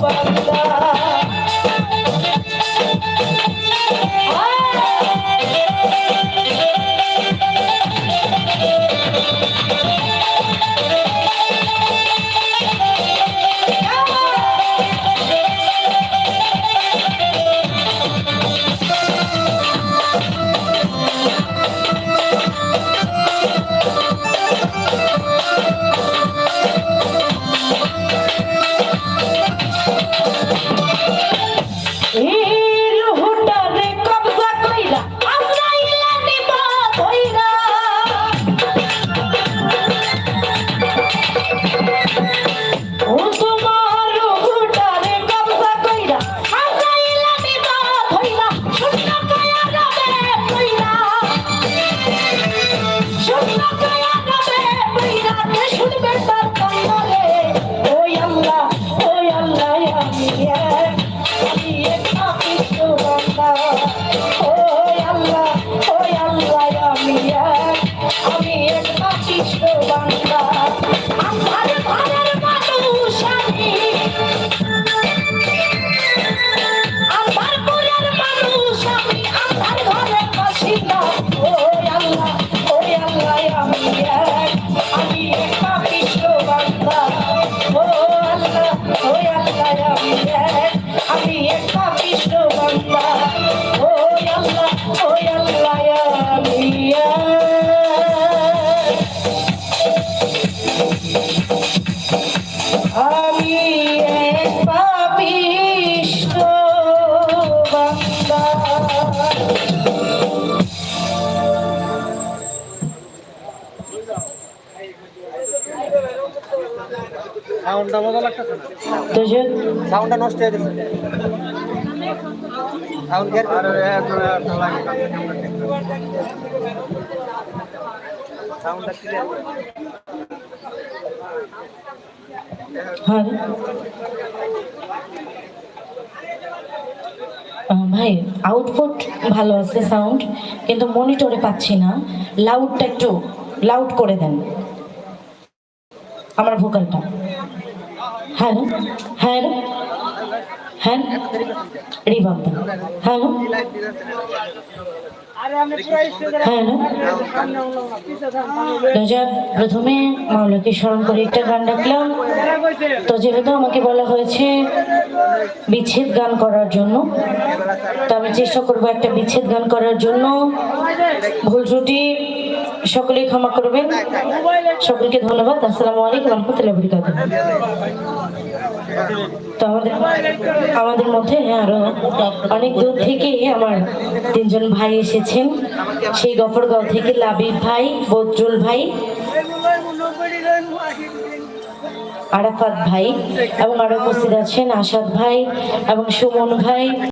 啦啦 সাউন্ডটা মজা লাগতেছে না? সাউন্ডটা নষ্ট হয়ে গেছে। সাউন্ড কেয়ার সাউন্ডটা ক্লিয়ার হ্যাঁ। ভাই আউটপুট ভালো আছে সাউন্ড কিন্তু মনিটরে পাচ্ছি না। লাউডটা একটু লাউড করে দেন। আমার ভোকালটা হ্যাঁ? হ্যাঁ? হ্যাঁ রিভাব দেন হ্যাঁ প্রথমে মাওলাকে স্মরণ করে একটা গান ডাকলাম তো আমাকে বলা হয়েছে বিচ্ছেদ গান করার জন্য, তো আমি চেষ্টা করব একটা বিচ্ছেদ গান করার জন্য ভুল ত্রুটি সকলেই ক্ষমা করবেন। সকলকে ধন্যবাদ। আসসালামু আলাইকুম রহমতুল্লাহ বরকাতুহ তো আমাদের আমাদের মধ্যে আরও অনেক দূর থেকে আমার তিনজন ভাই এসেছেন। সেই গফরগাঁও থেকে লাবিব ভাই, বদরুল ভাই, আরাফাত ভাই এবং আরও উপস্থিত আছেন আসাদ ভাই এবং সুমন ভাই।